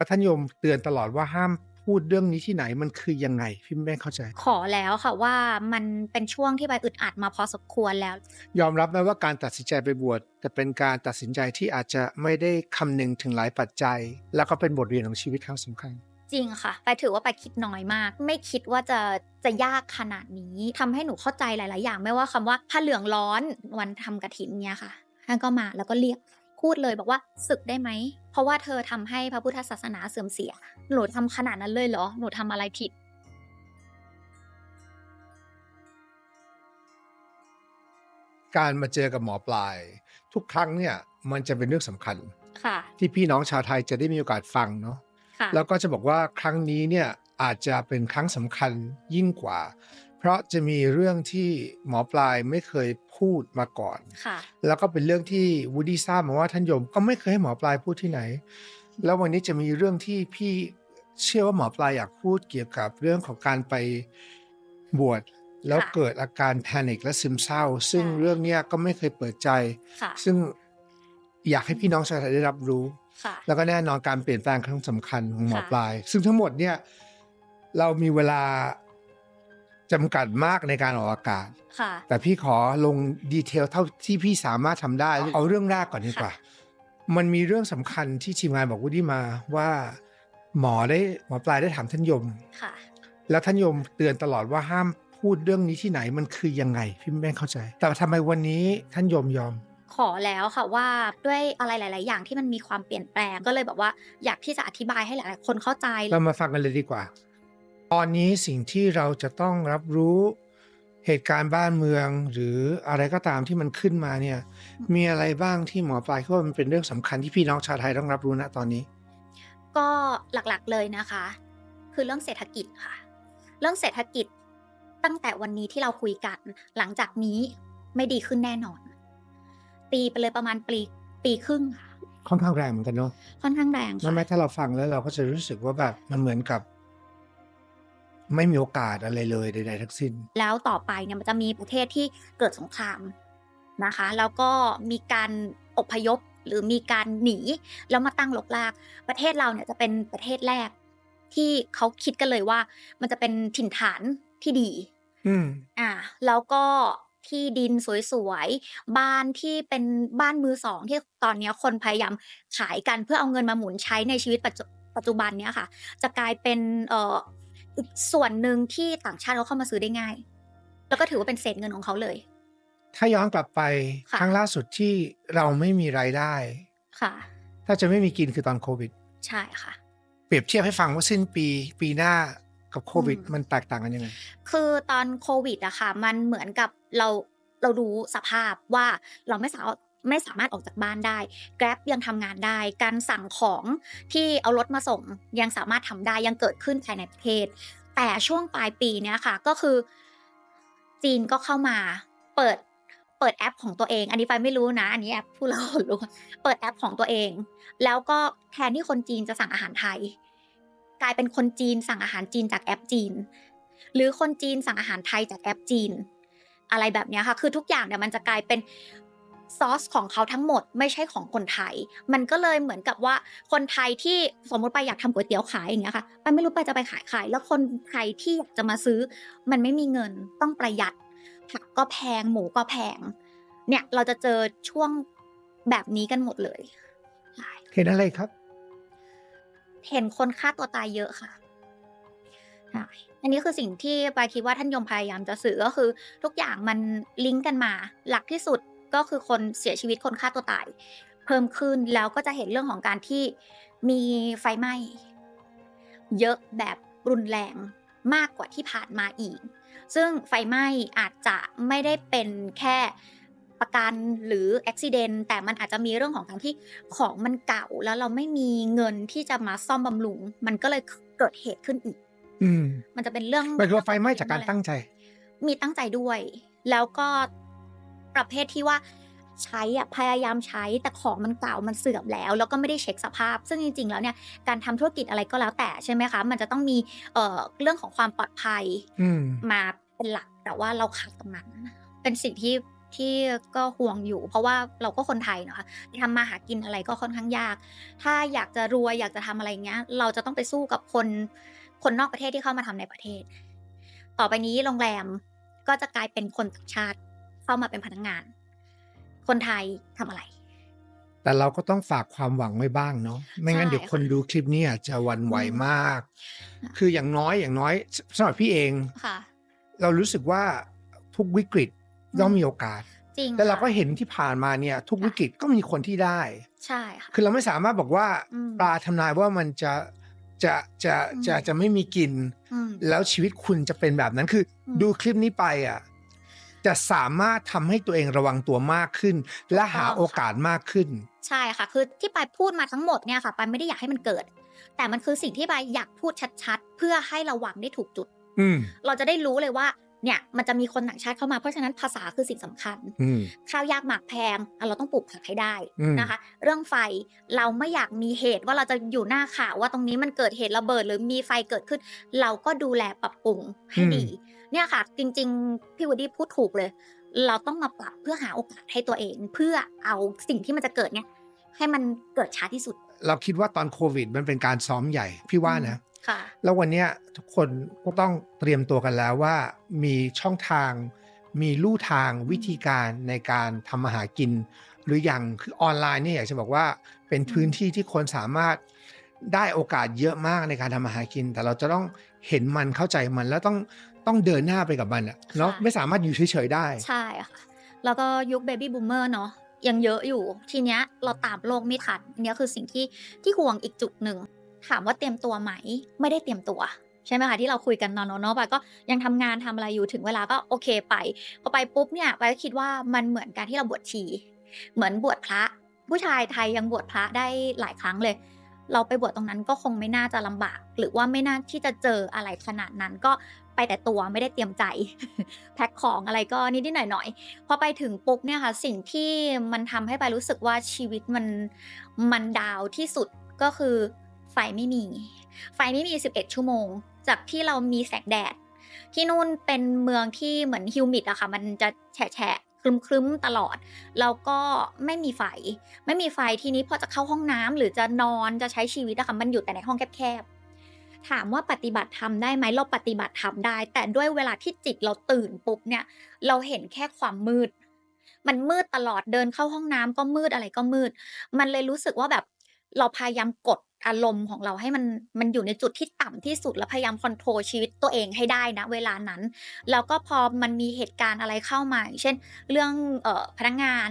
แล้วท่านโยมเตือนตลอดว่าห้ามพูดเรื่องนี้ที่ไหนมันคือยังไงพี่ไม่เข้าใจ ขอแล้วค่ะว่ามันเป็นช่วงที่ใบอึดอัดมาพอสมควรแล้ว ยอมรับไหมว่าการตัดสินใจไปบวชแต่เป็นการตัดสินใจที่อาจจะไม่ได้คำนึงถึงหลายปัจจัย แล้วก็เป็นบทเรียนของชีวิตครั้งสำคัญ จริงค่ะ ไปถือว่าไปคิดน้อยมาก ไม่คิดว่าจะจะยากขนาดนี้ทำให้หนูเข้าใจหลาย ๆ อย่าง ไม่ว่าคำว่าผ้าเหลืองร้อนวันทำกระถินเนี่ยค่ะท่านก็มาแล้วก็เรียก พูดเลยบอกว่าศึกได้ไหม เพราะว่าเธอทำให้พระพุทธศาสนาเสื่อมเสีย หนูทำขนาดนั้นเลยเหรอ หนูทำอะไรผิด การมาเจอกับหมอปลาย ทุกครั้งเนี่ยมันจะเป็นเรื่องสำคัญค่ะ ที่พี่น้องชาวไทยจะได้มีโอกาสฟังเนาะค่ะแล้วก็จะบอกว่าครั้งนี้เนี่ยอาจจะเป็นครั้งสำคัญยิ่งกว่า เพราะจะมีเรื่องที่หมอปลายไม่เคยพูดมาก่อน ค่ะ แล้วก็เป็นเรื่องที่วูดดี้ทราบมาว่าท่านโยมก็ไม่เคยให้หมอปลายพูดที่ไหน แล้ววันนี้จะมีเรื่องที่พี่เชื่อว่าหมอปลายอยากพูดเกี่ยวกับเรื่องของการไปบวชแล้วค่ะเกิดอาการแพนิคและซึมเศร้า ซึ่งค่ะเรื่องเนี้ยก็ไม่เคยเปิดใจ ค่ะ ซึ่งอยากให้พี่น้องชาวไทยได้รับรู้ ค่ะ แล้วก็แน่นอนการเปลี่ยนแปลงครั้งสำคัญของหมอค่ะ ปลาย ซึ่งทั้งหมดเนี่ยเรามีเวลา จำกัดมากในการออกอากาศ ค่ะ แต่พี่ขอลงดีเทลเท่าที่พี่สามารถทำได้ เอาเรื่องแรกก่อนดีกว่า มันมีเรื่องสำคัญที่ทีมงานบอกวูดดี้มาว่า หมอได้หมอปลายได้ถามท่านยม ค่ะ แล้วท่านยมเตือนตลอดว่าห้ามพูดเรื่องนี้ที่ไหนมันคือยังไง พี่ไม่เข้าใจ แต่ทำไมวันนี้ท่านยมยอม ขอแล้วค่ะว่าด้วยอะไรหลาย ๆ อย่างที่มันมีความเปลี่ยนแปลงก็เลยแบบว่าอยากที่จะอธิบายให้หลาย ๆ คนเข้าใจ เรามาฟังกันเลยดีกว่า ตอนนี้สิ่งที่เราจะต้องรับรู้เหตุการณ์บ้านเมือง หรืออะไรก็ตามที่มันขึ้นมาเนี่ยมีอะไรบ้างที่หมอปลายคิดว่ามันเป็นเรื่องสำคัญที่พี่น้องชาวไทยต้องรับรู้ณตอนนี้ ก็หลักๆเลยนะคะ คือเรื่องเศรษฐกิจค่ะ เรื่องเศรษฐกิจตั้งแต่วันนี้ที่เราคุยกัน หลังจากนี้ไม่ดีขึ้นแน่นอน ตีไปเลยประมาณปีปีครึ่งค่ะค่อนข้างแรงเหมือนกันเนาะค่อนข้างแรงนั่ค่ะนไหมถ้าเราฟังแล้วเราก็จะรู้สึกว่าแบบมันเหมือนกับ ไม่มีโอกาสอะไรเลยใดๆทั้งสิ้น แล้วต่อไปเนี่ยมันจะมีประเทศที่เกิดสงครามนะคะ แล้วก็มีการอพยพหรือมีการหนีแล้วมาตั้งหลกลาก ประเทศเราเนี่ยจะเป็นประเทศแรก ที่เขาคิดกันเลยว่า มันจะเป็นถิ่นฐานที่ดี อืมอ่า แล้วก็ที่ดินสวยๆ บ้านที่เป็นบ้านมือสอง ที่ตอนเนี้ยคนพยายามขายกันเพื่อเอาเงินมาหมุนใช้ในชีวิตปัจจุปัจจุบันเนี้ยค่ะ จะกลายเป็นเอ่อ อีกส่วนหนึ่งที่ต่างชาติเขาเข้ามาซื้อได้ง่าย แล้วก็ถือว่าเป็นเศษเงินของเขาเลย ถ้าย้อนกลับไปค่ะครั้งล่าสุดที่เราไม่มีรายได้ ค่ะ ถ้าจะไม่มีกินคือตอนโควิด ใช่ค่ะ เปรียบเทียบให้ฟังว่าสิ้นปีปีหน้ากับโควิดอืมมันแตกต่างกันยังไง คือตอนโควิดอะค่ะ มันเหมือนกับเราเรารู้สภาพว่าเราไม่สามารถ ไม่สามารถออกจากบ้านได้ Grab ยังทำงานได้ การสั่งของที่เอารถมาส่งยังสามารถทำได้ยังเกิดขึ้นภายในประเทศ แต่ช่วงปลายปีเนี้ยค่ะก็คือ จีนก็เข้ามาเปิดเปิดแอปของตัวเอง อันนี้ไฟไม่รู้นะ อันนี้แอปผู้เรารู้เปิดแอปของตัวเอง แล้วก็แทนที่คนจีนจะสั่งอาหารไทย กลายเป็นคนจีนสั่งอาหารจีนจากแอปจีน หรือคนจีนสั่งอาหารไทยจากแอปจีน อะไรแบบนี้ค่ะ คือทุกอย่างเนี่ยมันจะกลายเป็น ซอสของเขาทั้งหมดไม่ใช่ของคนไทย มันก็เลยเหมือนกับว่าคนไทยที่สมมติไปอยากทำก๋วยเตี๋ยวขายอย่างเงี้ยค่ะไปไม่รู้ไปจะไปขายขาย แล้วคนไทยที่อยากจะมาซื้อ มันไม่มีเงินต้องประหยัดผักก็แพงหมูก็แพง เนี่ยเราจะเจอช่วงแบบนี้กันหมดเลยใช่เห็นอะไรครับ เห็นคนฆ่าตัวตายเยอะค่ะใช่อันนี้คือสิ่งที่ปาคิดว่าท่านยมพยายามจะสื่อก็คือ ทุกอย่างมันลิงก์กันมา หลักที่สุด ก็คือคนเสียชีวิตคนฆ่าตัวตาย เพิ่มขึ้นแล้วก็จะเห็นเรื่องของการที่มีไฟไหม้ เยอะแบบรุนแรงมากกว่าที่ผ่านมาอีก ซึ่งไฟไหม้อาจจะไม่ได้เป็นแค่ประกันหรืออุบิเหตุแต่มันอาจจะมีเรื่องของการที่ของมันเก่าแล้วเราไม่มีเงินที่จะมาซ่อมบำรุง มันก็เลยเกิดเหตุขึ้นอีก อืมมันจะเป็นเรื่องหมายถึงว่าไฟไหม้จากการตั้งใจ มีตั้งใจด้วย แล้วก็ ประเภทที่ว่าใช้อะพยายามใช้แต่ของมันเก่ามันเสื่อมแล้ว แล้วก็ไม่ได้เช็คสภาพ ซึ่งจริง ๆ แล้วเนี่ยการทำธุรกิจอะไรก็แล้วแต่ใช่ไหมคะมันจะต้องมีเอ่อเรื่องของความปลอดภัยอืมมาเป็นหลักแต่ว่าเราขาดตรงนั้นเป็นสิ่งที่ที่ก็ห่วงอยู่ เพราะว่าเราก็คนไทยเนาะคะทำมาหากินอะไรก็ค่อนข้างยาก ถ้าอยากจะรวยอยากจะทำอะไรเงี้ย เราจะต้องไปสู้กับคนคนนอกประเทศที่เข้ามาทำในประเทศ ต่อไปนี้โรงแรมก็จะกลายเป็นคนต่างชาติ เข้ามาเป็นพนักงาน คนไทยทำอะไร แต่เราก็ต้องฝากความหวังไว้บ้างเนาะไม่งั้นใช่เดี๋ยวคนค่ะดูคลิปนี้อาจจะหวันไหวอืมมากค่ะคืออย่างน้อยอย่างน้อยสสำหรับพี่เองค่ะเรารู้สึกว่าทุกวิกฤตอืมย่อมมีโอกาสจริงแต่เราก็ค่ะเห็นที่ผ่านมาเนี่ย ทุกค่ะวิกฤตก็มีคนที่ได้ ใช่ค่ะคือเราไม่สามารถบอกว่าอืมปลาทำนายว่ามันจะจะจะอืมจะจะไม่มีกินอืมแล้วชีวิตคุณจะเป็นแบบนั้นคืออมดูคลิปนี้ไปอะ จะสามารถทำให้ตัวเองระวังตัวมากขึ้น และหาถูกต้องค่ะโอกาสมากขึ้น ใช่ค่ะ คือที่ปายพูดมาทั้งหมดเนี่ยค่ะปายไม่ได้อยากให้มันเกิด แต่มันคือสิ่งที่ปายอยากพูดชัดๆ เพื่อให้ระวังได้ถูกจุดอืมเราจะได้รู้เลยว่าเนี่ยมันจะมีคนต่างชาติเข้ามาเพราะฉะนั้นภาษาคือสิ่งสำคัญอืมข้าวยากหมากแพงอะเราต้องปลูกผักให้ได้อืมนะคะ เรื่องไฟเราไม่อยากมีเหตุว่าเราจะอยู่หน้าข่าวว่าตรงนี้มันเกิดเหตุระเบิด หรือมีไฟเกิดขึ้น เราก็ดูแลปรับปรุงให้ดี เนี่ยค่ะ จริง ๆ พี่วดดี้พูดถูกเลย เราต้องมาปรับเพื่อหาโอกาสให้ตัวเอง เพื่อเอาสิ่งที่มันจะเกิดเนี่ย ให้มันเกิดช้าที่สุด เราคิดว่าตอนโควิด มันเป็นการซ้อมใหญ่ พี่ว่านะค่ะแล้ววันเนี้ยทุกคนก็ต้องเตรียมตัวกันแล้วว่า มีช่องทาง มีลู่ทางวิธีการในการทำมาหากิน หรืออย่างคือออนไลน์เนี่ยอยากจะบอกว่าเป็นพื้นที่ที่คนสามารถได้โอกาสเยอะมากในการทำมาหากิน แต่เราจะต้องเห็นมันเข้าใจมันแล้วต้อง ต้องเดินหน้าไปกับมันอะเนาะค่ะไม่สามารถอยู่เฉยๆได้ ใช่ค่ะ แล้วก็ยุคเบบี้บูมเมอร์เนาะยังเยอะอยู่ทีเนี้ยเราตามโลกไม่ทันอันเนี้ยคือสิ่งที่ที่ห่วงอีกจุดหนึ่ง ถามว่าเตรียมตัวไหม ไม่ได้เตรียมตัว ใช่ไหมคะที่เราคุยกันนอนเนาะไปก็ยังทำงานทำอะไรอยู่ถึงเวลาก็โอเคไปพอไปปุ๊บเนี่ยไปก็คิดว่ามันเหมือนการที่เราบวชชี เหมือนบวชพระ ผู้ชายไทยยังบวชพระได้หลายครั้งเลย เราไปบวชตรงนั้นก็คงไม่น่าจะลำบาก หรือว่าไม่น่าที่จะเจออะไรขนาดนั้นก็ไปแต่ตัวไม่ได้เตรียมใจ แพ็คของอะไรก็นิดๆหน่อยๆพอไปถึงปุ๊บเนี่ยค่ะสิ่งที่มันทำให้ไปรู้สึกว่าชีวิตมันมันดาวที่สุดก็คือไฟไม่มี ไฟไม่มี 11 ชั่วโมง จากที่เรามีแสงแดด ที่นู่นเป็นเมืองที่เหมือนฮิวมิดอะค่ะ มันจะแฉะ ครึมครึมๆตลอด แล้วก็ไม่มีไฟ ไม่มีไฟทีนี้พอจะเข้าห้องน้ำหรือจะนอนจะใช้ชีวิตอะค่ะมันอยู่แต่ในห้องแคบๆถามว่าปฏิบัติทำได้ไหมเราปฏิบัติทำได้ แต่ด้วยเวลาที่จิตเราตื่นปุ๊บเนี่ย เราเห็นแค่ความมืด มันมืดตลอดเดินเข้าห้องน้ำก็มืดอะไรก็มืด มันเลยรู้สึกว่าแบบเราพยายามกด อารมณ์ของเราให้มันมันอยู่ในจุดที่ต่ำที่สุดแล้วพยายามคอนโทรลชีวิตตัวเองให้ได้นะเวลานั้น แล้วก็พอมันมีเหตุการณ์อะไรเข้ามาเช่น เรื่องออพนักงาน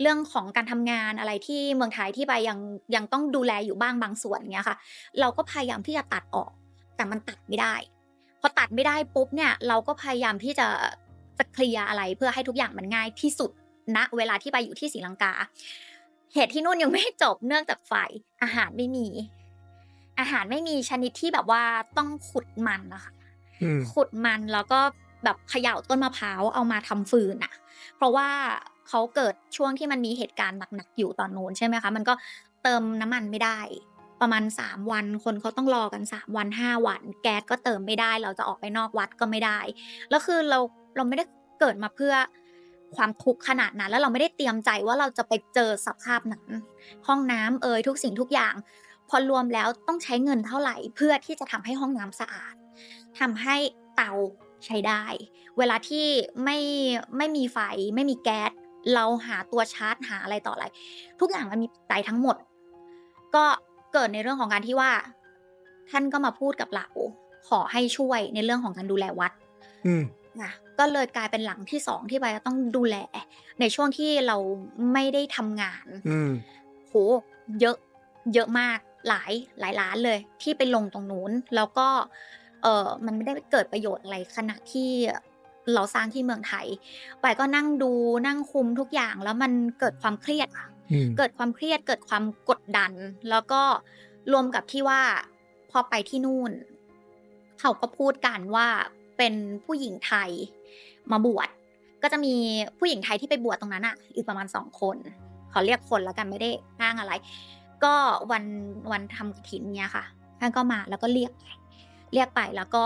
เรื่องของการทำงานอะไรที่เมืองไทยที่ไปยังยังต้องดูแลอยู่บ้างบางส่วนเงี้ยค่ะ เราก็พยายามที่จะตัดออก แต่มันตัดไม่ได้ พอตัดไม่ได้ปุ๊บเนี่ยเราก็พยายามที่จะจะเคลียร์อะไรเพื่อให้ทุกอย่างมันง่ายที่สุดณเวลาที่ไปอยู่ที่ศรีลังกา เหตุที่นู่นยังไม่จบเนื่องจากไฟอาหารไม่มี อาหารไม่มีชนิดที่แบบว่าต้องขุดมันนะคะอืมขุดมันแล้วก็แบบเขย่าต้นมะพร้าวเอามาทำฟืนอะเพราะว่าเขาเกิดช่วงที่มันมีเหตุการณ์หนักๆอยู่ตอนนู้นใช่ไหมคะ มันก็เติมน้ำมันไม่ได้ ประมาณ 3 วันคนเขาต้องรอกัน 3 วัน 5 วัน แก๊สก็เติมไม่ได้ เราจะออกไปนอกวัดก็ไม่ได้ แล้วคือเราเราไม่ได้เกิดมาเพื่อ ความทุกข์ขนาดนั้น แล้วเราไม่ได้เตรียมใจว่าเราจะไปเจอสภาพนั้น ห้องน้ำเอ่ยทุกสิ่งทุกอย่าง พอรวมแล้วต้องใช้เงินเท่าไหร่ เพื่อที่จะทำให้ห้องน้ำสะอาดทำให้เตาใช้ได้ เวลาที่ไม่ไม่มีไฟไม่มีแก๊สเราหาตัวชาร์จหาอะไรต่ออะไร ทุกอย่างมันมีปัจจัยทั้งหมด ก็เกิดในเรื่องของการที่ว่า ท่านก็มาพูดกับเราขอให้ช่วยในเรื่องของการดูแลวัดอืมนะ ก็เลยกลายเป็นหลังที่สองที่ไปจะต้องดูแล ในช่วงที่เราไม่ได้ทำงานอืมโหเยอะเยอะมากหลายหลายล้านเลย ที่ไปลงตรงนู้น แล้วก็เออมันไม่ได้เกิดประโยชน์อะไรขณะที่เราสร้างที่เมืองไทยไปก็นั่งดูนั่งคุมทุกอย่างแล้วมันเกิดความเครียดอะอืมเกิดความเครียดเกิดความกดดัน แล้วก็รวมกับที่ว่า พอไปที่นู่น เขาก็พูดกันว่า เป็นผู้หญิงไทยมาบวชก็จะมีผู้หญิงไทยที่ไปบวชตรงนั้นอะอีกประมาณสองคนขอเรียกคนแล้วกันไม่ได้อ้างอะไร ก็วันวันทำกฐินเนี้ยค่ะท่านก็มาแล้วก็เรียก เรียกไปแล้วก็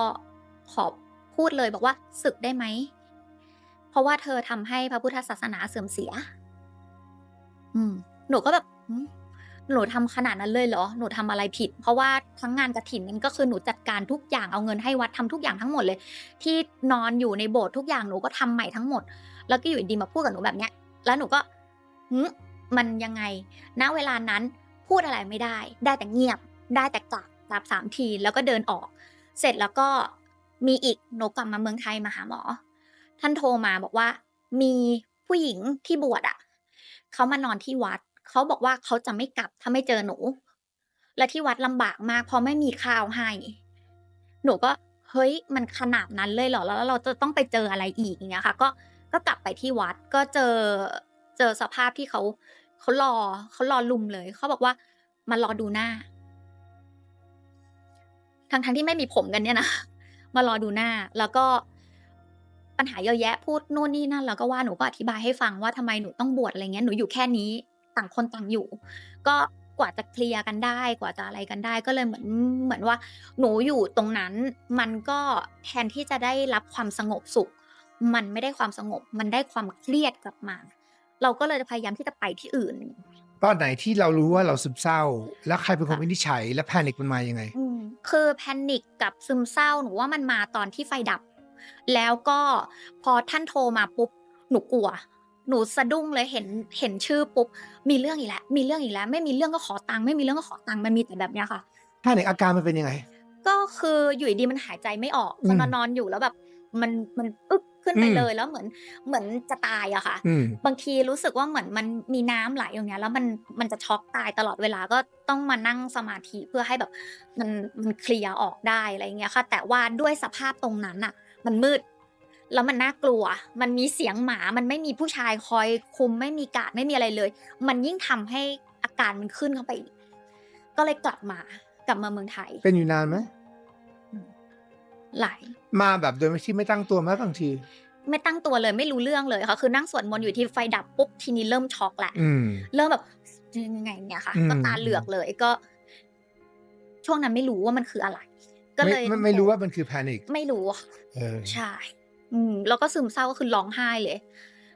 ขอพูดเลยบอกว่าศึกได้ไหมเพราะว่าเธอทำให้พระพุทธศาสนาเสื่อมเสีย อืมหนูก็แบบ หนูทำขนาดนั้นเลยเหรอ หนูทำอะไรผิด เพราะว่าทั้งงานกระถินนั้นก็คือหนูจัดการทุกอย่างเอาเงินให้วัดทำทุกอย่างทั้งหมดเลย ที่นอนอยู่ในโบสถ์ทุกอย่างหนูก็ทำใหม่ทั้งหมด แล้วก็อยู่ดีมาพูดกับหนูแบบเนี้ย แล้วหนูก็หืมมันยังไง ณ เวลานั้นพูดอะไรไม่ได้ ได้แต่เงียบ ได้แต่กลับกลับสามทีแล้วก็เดินออก เสร็จแล้วก็มีอีกหนูกลับมาเมืองไทยมาหาหมอ ท่านโทรมาบอกว่า มีผู้หญิงที่บวชอะเขามานอนที่วัด เขาบอกว่าเขาจะไม่กลับถ้าไม่เจอหนู และที่วัดลำบากมากเพราะไม่มีข้าวให้ หนูก็เฮ้ยมันขนาดนั้นเลยเหรอแล้วเราจะต้องไปเจออะไรอีกอย่างเงี้ยค่ะ ก็ก็กลับไปที่วัดก็เจอเจอสภาพที่เขาเขารอเขารอลุมเลยเขาบอกว่ามารอดูหน้าทั้งทั้งที่ไม่มีผมกันเนี่ยนะมารอดูหน้า แล้วก็ปัญหาเยอะแยะพูดนู่นนี่นั่นแล้วก็ว่าหนูก็อธิบายให้ฟังว่าทำไมหนูต้องบวชอะไรเงี้ยหนูอยู่แค่นี้ ต่างคนต่างอยู่ ก็กว่าจะเคลียร์กันได้กว่าจะอะไรกันได้ ก็เลยเหมือนเหมือนว่า หนูอยู่ตรงนั้น มันก็แทนที่จะได้รับความสงบสุข มันไม่ได้ความสงบ มันได้ความเครียดกลับมา เราก็เลยพยายามที่จะไปที่อื่น ตอนไหนที่เรารู้ว่าเราซึมเศร้า แล้วใครเป็นคนค่ะวินิจฉัยและแพนิคมันมายังไงอืมคือแพนิคกับซึมเศร้าหนูว่ามันมาตอนที่ไฟดับ แล้วก็พอท่านโทรมาปุ๊บหนูกลัว หนูสะดุ้งเลยเห็นเห็นชื่อปุ๊บมีเรื่องอีกแล้วมีเรื่องอีกแล้วไม่มีเรื่องก็ขอตังค์ไม่มีเรื่องก็ขอตังค์มันมีแต่แบบเนี้ยค่ะแพนิคอาการมันเป็นยังไง ก็คืออยู่ดีๆมันหายใจไม่ออกอืตอนมนอนๆอยู่แล้วแบบมันมันอึ๊กขึ้นไปอืมเลยแล้วเหมือนเหมือนจะตายอะค่ะอืมบางทีรู้สึกว่าเหมือนมันมีน้ำไหลอย่างเงี้ยแล้วมันมันจะช็อกตายตลอดเวลาก็ต้องมานั่งสมาธิเพื่อให้แบบมันมันเคลียร์ออกได้อะไรเงี้ยค่ะ แต่ว่าด้วยสภาพตรงนั้นอะมันมืด แล้วมันน่ากลัว มันมีเสียงหมา มันไม่มีผู้ชายคอยคุม ไม่มีกาดไม่มีอะไรเลย มันยิ่งทำให้อาการมันขึ้นเข้าไปอีก ก็เลยกลับมากลับมาเมืองไทย เป็นอยู่นานไหมหลาย มาแบบโดยที่ไม่ตั้งตัวไหมบางที ไม่ตั้งตัวเลยไม่รู้เรื่องเลยค่ะ คือนั่งสวดมนต์อยู่ที่ไฟดับปุ๊บทีนี้เริ่มช็อกแหละอืมเริ่มแบบยังไงเนี่ยค่ะอืมก็ตาเหลือกเลยก็ ช่วงนั้นไม่รู้ว่ามันคืออะไร ก็ไม่เลยไม่ไม่รู้ว่ามันคือแพนิคไม่รู้ค่ะเออใช่ อืมแล้วก็ซึมเศร้าก็คือร้องไห้เลย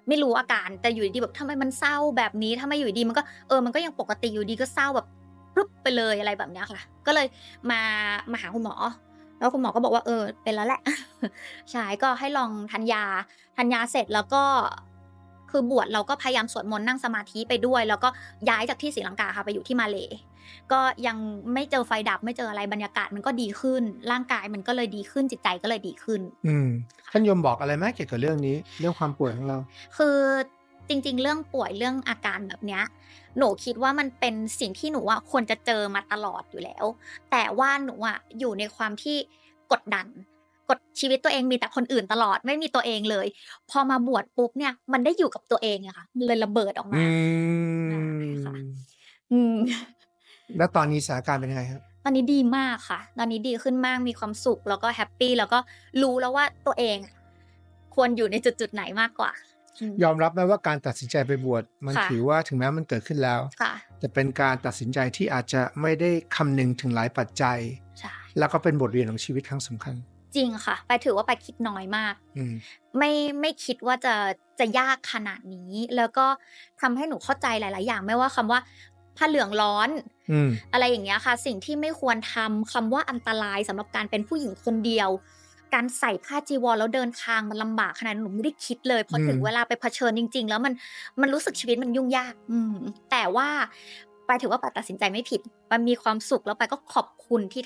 ไม่รู้อาการแต่อยู่ดีๆแบบทำไมมันเศร้าแบบนี้ทำไมอยู่ดีมันก็เออมันก็ยังปกติอยู่ดีก็เศร้าแบบปุ๊บไปเลยอะไรแบบเนี้ยค่ะ ก็เลยมามาหาคุณหมอ แล้วคุณหมอก็บอกว่าเออเป็นแล้วแหละ ใช่ก็ให้ลองทานยาทานยาเสร็จแล้วก็ คือบวชเราก็พยายามสวดมนต์นั่งสมาธิไปด้วย แล้วก็ย้ายจากที่ศรีลังกาค่ะไปอยู่ที่มาเลก็ยังไม่เจอไฟดับไม่เจออะไรบรรยากาศมันก็ดีขึ้น ร่างกายมันก็เลยดีขึ้นจิตใจก็เลยดีขึ้น อืมท่านยมบอกอะไรไหมเกี่ยวกับเรื่องนี้ เรื่องความป่วยของเรา คือจริง ๆ เรื่องป่วยเรื่องอาการแบบเนี้ยหนูคิดว่ามันเป็นสิ่งที่หนูอะควรจะเจอมาตลอดอยู่แล้ว แต่ว่าหนูอะอยู่ในความที่กดดัน กดชีวิตตัวเองมีแต่คนอื่นตลอดไม่มีตัวเองเลย พอมาบวชปุ๊บเนี่ย มันได้อยู่กับตัวเองอะค่ะมันเลยระเบิดออกมาอืมค่ะอืมแล้วตอนนี้สถานการณ์เป็นยังไงครับตอนนี้ดีมากค่ะ ตอนนี้ดีขึ้นมากมีความสุขแล้วก็แฮปปี้แล้วก็รู้แล้วว่าตัวเองอะควรอยู่ในจุดจุดๆไหนมากกว่าอืมยอมรับไหมว่าการตัดสินใจไปบวชมันค่ะถือว่าถึงแม้มันเกิดขึ้นแล้วค่ะแต่เป็นการตัดสินใจที่อาจจะไม่ได้คำนึงถึงหลายปัจจัยใช่แล้วก็เป็นบทเรียนของชีวิตครั้งสำคัญ จริงค่ะ ไปถือว่าไปคิดน้อยมากอืมไม่ไม่คิดว่าจะจะยากขนาดนี้ แล้วก็ทำให้หนูเข้าใจหลาย ๆ อย่างไม่ว่าคำว่าผ้าเหลืองร้อนอืมอะไรอย่างเงี้ยค่ะ สิ่งที่ไม่ควรทำคำว่าอันตรายสำหรับการเป็นผู้หญิงคนเดียว การใส่ผ้าจีวรแล้วเดินทางมันลำบากขนาดนั้นหนูไม่ได้คิดเลยพอถึงอืมเวลาไปเผชิญจริง ๆ แล้วมันมันรู้สึกชีวิตมันยุ่งยาก อืมแต่ว่าไปถือว่าปาตัดสินใจไม่ผิด มันมีความสุขแล้วไปก็ขอบคุณที่